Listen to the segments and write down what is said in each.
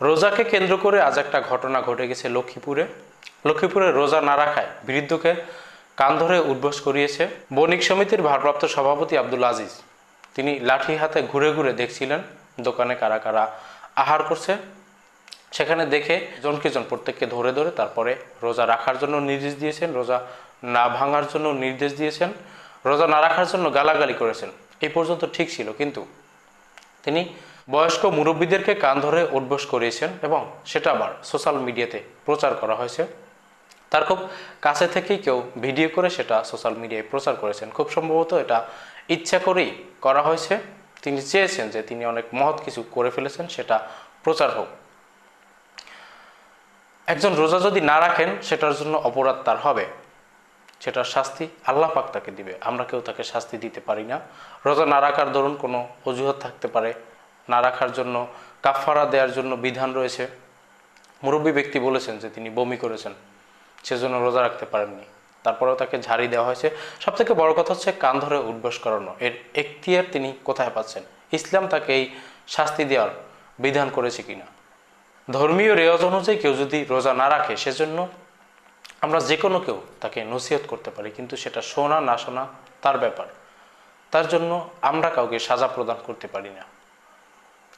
রোজাকে কেন্দ্র করে আজ একটা ঘটনা ঘটে গেছে লক্ষ্মীপুরে। লক্ষ্মীপুরে রোজা না রাখায় বৃদ্ধকে কান ধরে উদ্বোস করিয়েছে বণিক সমিতির ভারপ্রাপ্ত সভাপতি আব্দুল আজিজ। তিনি লাঠি হাতে ঘুরে ঘুরে দেখছিলেন দোকানে কারা কারা আহার করছে। সেখানে দেখে জনকে জন প্রত্যেককে ধরে ধরে তারপরে রোজা রাখার জন্য নির্দেশ দিয়েছেন, রোজা না ভাঙার জন্য নির্দেশ দিয়েছেন, রোজা না রাখার জন্য গালাগালি করেছেন। এই পর্যন্ত ঠিক ছিল, কিন্তু তিনি বয়স্ক মুরব্বীদেরকে কান ধরে উঠবোস করিয়েছেন এবং সেটা আবার সোশ্যাল মিডিয়াতে প্রচার করা হয়েছে। তার খুব কাছে থেকেই কেউ ভিডিও করে সেটা সোশ্যাল মিডিয়ায় প্রচার করেছেন। খুব সম্ভবত এটা ইচ্ছা করেই করা হয়েছে। তিনি চেয়েছেন যে তিনি অনেক মহৎ কিছু করে ফেলেছেন, সেটা প্রচার হোক। একজন রোজা যদি না রাখেন, সেটার জন্য অপরাধ তার হবে। সেটার শাস্তি আল্লাহ পাক তাকে দিবে। আমরা কেউ তাকে শাস্তি দিতে পারি না। রোজা না রাখার ধরুন কোনো অজুহাত থাকতে পারে। না রাখার জন্য কাফারা দেওয়ার জন্য বিধান রয়েছে। মুরব্বী ব্যক্তি বলেছেন যে তিনি বমি করেছেন, সেজন্য রোজা রাখতে পারেননি। তারপরেও তাকে ঝাড়ি দেওয়া হয়েছে। সব থেকে বড় কথা হচ্ছে কান ধরে উদ্বাস করানো। এর এখতিয়ার তিনি কোথায় পাচ্ছেন? ইসলাম তাকে এই শাস্তি দেওয়ার বিধান করেছে কিনা? ধর্মীয় রেওয়াজ অনুযায়ী কেউ যদি রোজা না রাখে, সেজন্য আমরা যে কোনো কেউ তাকে নসিহত করতে পারি, কিন্তু সেটা শোনা না শোনা তার ব্যাপার। তার জন্য আমরা কাউকে সাজা প্রদান করতে পারি না।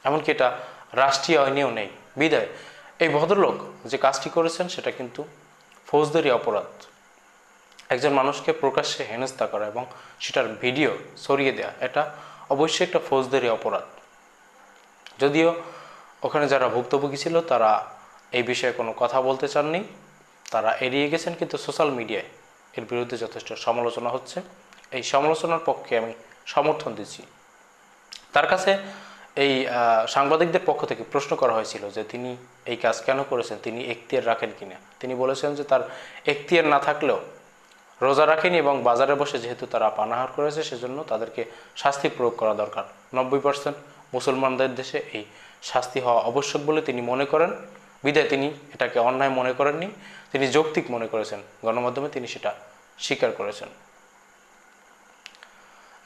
এমনকি এটা রাষ্ট্রীয় আইনেও নেই। বিদায়। এই ভদ্রলোক যে কাজটি করেছেন সেটা কিন্তু ফৌজদারি অপরাধ। একজন মানুষকে প্রকাশ্যে হেনস্থা করা এবং সেটার ভিডিও ছড়িয়ে দেওয়া এটা অবশ্যই একটা ফৌজদারি অপরাধ। যদিও ওখানে যারা ভুক্তভোগী ছিল, তারা এই বিষয়ে কোনো কথা বলতে চাননি। তারা এড়িয়ে গেছেন, কিন্তু সোশ্যাল মিডিয়ায় এর বিরুদ্ধে যথেষ্ট সমালোচনা হচ্ছে। এই সমালোচনার পক্ষে আমি সমর্থন দিচ্ছি। তার কাছে এই সাংবাদিকদের পক্ষ থেকে প্রশ্ন করা হয়েছিল যে তিনি এই কাজ কেন করেছেন? তিনি এখতিয়ার রাখেন কিনা? তিনি বলেছেন যে তার এখতিয়ার না থাকলেও রোজা রাখেনি এবং বাজারে বসে যেহেতু তারা পানাহার করেছে, সেজন্য তাদেরকে শাস্তি প্রয়োগ করা দরকার। নব্বই পার্সেন্ট মুসলমানদের দেশে এই শাস্তি হওয়া আবশ্যক বলে তিনি মনে করেন। বিদায় তিনি এটাকে অন্যায় মনে করেননি। তিনি যৌক্তিক মনে করেছেন। গণমাধ্যমে তিনি সেটা স্বীকার করেছেন।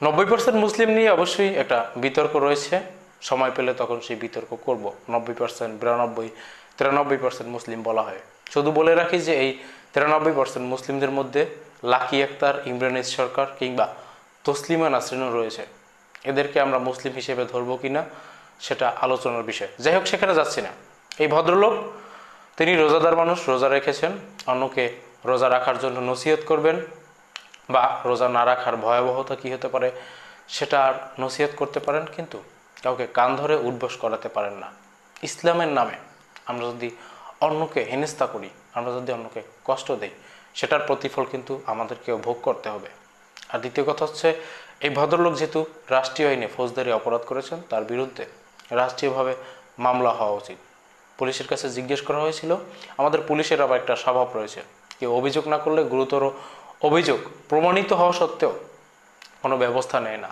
নব্বই পার্সেন্ট মুসলিম নিয়ে অবশ্যই একটা বিতর্ক রয়েছে। সময় পেলে তখন সেই বিতর্ক করব। নব্বই পার্সেন্ট বিরানব্বই, তিরানব্বই পার্সেন্ট মুসলিম বলা হয়। শুধু বলে রাখি যে এই তিরানব্বই পার্সেন্ট মুসলিমদের মধ্যে লাকি আক্তার, ইমরানিজ সরকার কিংবা তসলিমা নাসরিনও রয়েছে। এদেরকে আমরা মুসলিম হিসেবে ধরবো কিনা সেটা আলোচনার বিষয়। যাই হোক, সেখানে যাচ্ছি না। এই ভদ্রলোক, তিনি রোজাদার মানুষ, রোজা রেখেছেন। অন্যকে রোজা রাখার জন্য নসিহত করবেন বা রোজা না রাখার ভয়াবহতা কী হতে পারে সেটা আর নসিহত করতে পারেন কিন্তু কাউকে কান ধরে উদ্বাস করাতে পারেন না। ইসলামের নামে আমরা যদি অন্যকে হেনস্থা করি, আমরা যদি অন্যকে কষ্ট দেই, সেটার প্রতিফল কিন্তু আমাদেরকেও ভোগ করতে হবে। আর দ্বিতীয় কথা হচ্ছে, এই ভদ্রলোক যেহেতু রাষ্ট্রীয় আইনে ফৌজদারি অপরাধ করেছেন, তার বিরুদ্ধে রাষ্ট্রীয়ভাবে মামলা হওয়া উচিত। পুলিশের কাছে জিজ্ঞেস করা হয়েছিল, আমাদের পুলিশের আবার একটা স্বভাব রয়েছে কেউ অভিযোগ না করলে গুরুতর অভিযোগ প্রমাণিত হওয়া সত্ত্বেও কোনো ব্যবস্থা নেয় না।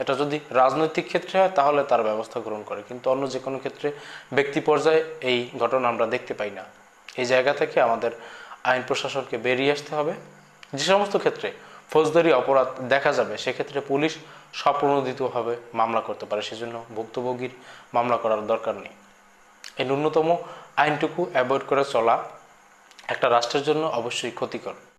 এটা যদি রাজনৈতিক ক্ষেত্রে হয়, তাহলে তার ব্যবস্থা গ্রহণ করে। কিন্তু অন্য যে কোনো ক্ষেত্রে ব্যক্তি পর্যায়ে এই ঘটনা আমরা দেখতে পাই না। এই জায়গা থেকে আমাদের আইন প্রশাসনকে বেরিয়ে আসতে হবে। যে সমস্ত ক্ষেত্রে ফৌজদারি অপরাধ দেখা যাবে, সেক্ষেত্রে পুলিশ স্বপ্রণোদিতভাবে মামলা করতে পারে। সেজন্য ভুক্তভোগীর মামলা করার দরকার নেই। এই ন্যূনতম আইনটুকু অ্যাভয়েড করে চলা একটা রাষ্ট্রের জন্য অবশ্যই ক্ষতিকর।